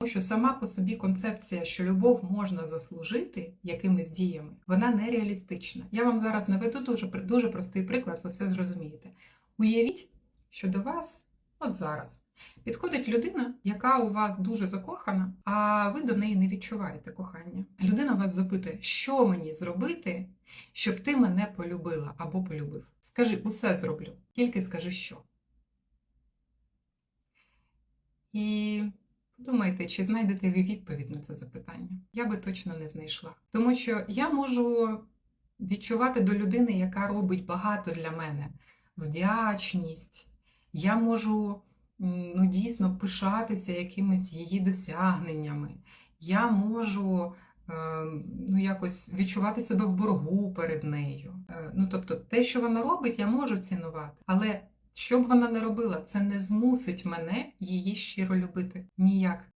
Тому що сама по собі концепція, що любов можна заслужити якимись діями, вона нереалістична. Я вам зараз наведу дуже, дуже простий приклад, ви все зрозумієте. Уявіть, що до вас, от зараз, підходить людина, яка у вас дуже закохана, а ви до неї не відчуваєте кохання. Людина вас запитує, що мені зробити, щоб ти мене полюбила або полюбив. Скажи, усе зроблю, тільки скажи що. І подумайте, чи знайдете ви відповідь на це запитання. Я би точно не знайшла. Тому що я можу відчувати до людини, яка робить багато для мене вдячність. Я можу ну, дійсно пишатися якимись її досягненнями. Я можу е, ну, якось відчувати себе в боргу перед нею. Е, Ну, тобто, те, що вона робить, я можу цінувати. Але що б вона не робила, це не змусить мене її щиро любити. Ніяк.